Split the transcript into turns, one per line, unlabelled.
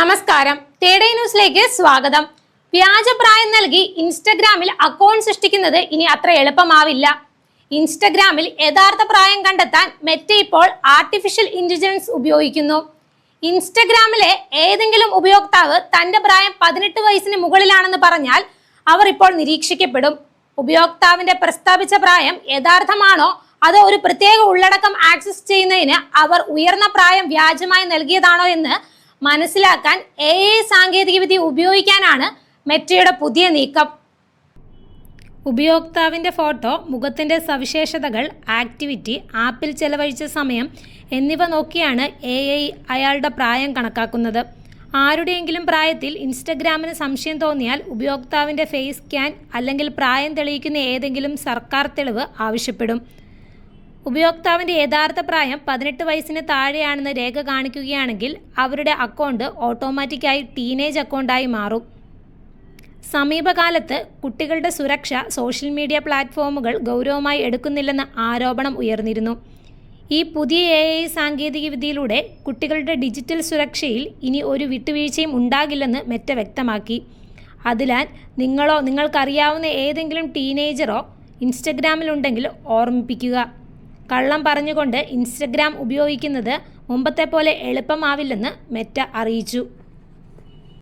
നമസ്കാരം. തേടേ ന്യൂസിലേക്ക് സ്വാഗതം. വ്യാജപ്രായം നൽകി ഇൻസ്റ്റഗ്രാമിൽ അക്കൗണ്ട് സൃഷ്ടിക്കുന്നത് ഇനി അത്ര എളുപ്പമാവില്ല. ഇൻസ്റ്റഗ്രാമിൽ യഥാർത്ഥ പ്രായം കണ്ടെത്താൻ മെറ്റ ഇപ്പോൾ ആർട്ടിഫിഷ്യൽ ഇന്റലിജൻസ് ഉപയോഗിക്കുന്നു. ഇൻസ്റ്റഗ്രാമിലെ ഏതെങ്കിലും ഉപയോക്താവ് തന്റെ പ്രായം പതിനെട്ട് വയസ്സിന് മുകളിലാണെന്ന് പറഞ്ഞാൽ അവർ ഇപ്പോൾ നിരീക്ഷിക്കപ്പെടും. ഉപയോക്താവിന്റെ പ്രസ്താവിച്ച പ്രായം യഥാർത്ഥമാണോ അതോ ഒരു പ്രത്യേക ഉള്ളടക്കം ആക്സസ് ചെയ്യുന്നതിന് അവർ ഉയർന്ന പ്രായം വ്യാജമായി നൽകിയതാണോ എന്ന് മനസ്സിലാക്കാൻ എ സാങ്കേതികവിദ്യ ഉപയോഗിക്കാനാണ് മെറ്റയുടെ പുതിയ നീക്കം. ഉപയോക്താവിന്റെ ഫോട്ടോ മുഖത്തിന്റെ സവിശേഷതകൾ ആക്ടിവിറ്റി ആപ്പിൽ ചെലവഴിച്ച സമയം എന്നിവ നോക്കിയാണ് എ അയാളുടെ പ്രായം കണക്കാക്കുന്നത്. ആരുടെയെങ്കിലും പ്രായത്തിൽ ഇൻസ്റ്റഗ്രാമിന് സംശയം തോന്നിയാൽ ഉപയോക്താവിന്റെ ഫേസ് സ്കാൻ അല്ലെങ്കിൽ പ്രായം തെളിയിക്കുന്ന ഏതെങ്കിലും സർക്കാർ തെളിവ് ആവശ്യപ്പെടും. ഉപയോക്താവിന്റെ യഥാർത്ഥ പ്രായം പതിനെട്ട് വയസ്സിന് താഴെയാണെന്ന് രേഖ കാണിക്കുകയാണെങ്കിൽ അവരുടെ അക്കൗണ്ട് ഓട്ടോമാറ്റിക്കായി ടീനേജ് അക്കൗണ്ടായി മാറും. സമീപകാലത്ത് കുട്ടികളുടെ സുരക്ഷ സോഷ്യൽ മീഡിയ പ്ലാറ്റ്ഫോമുകൾ ഗൗരവമായി എടുക്കുന്നില്ലെന്ന ആരോപണം ഉയർന്നിരുന്നു. ഈ പുതിയ എ ഐ സാങ്കേതികവിദ്യയിലൂടെ കുട്ടികളുടെ ഡിജിറ്റൽ സുരക്ഷയിൽ ഇനി ഒരു വിട്ടുവീഴ്ചയും ഉണ്ടാകില്ലെന്ന് മെറ്റ വ്യക്തമാക്കി. അതിനാൽ നിങ്ങളോ നിങ്ങൾക്കറിയാവുന്ന ഏതെങ്കിലും ടീനേജറോ ഇൻസ്റ്റഗ്രാമിലുണ്ടെങ്കിൽ ഓർമ്മിപ്പിക്കുക. കള്ളം പറഞ്ഞുകൊണ്ട് ഇൻസ്റ്റഗ്രാം ഉപയോഗിക്കുന്നത് മുമ്പത്തെ പോലെ എളുപ്പമാവില്ലെന്ന് മെറ്റ അറിയിച്ചു.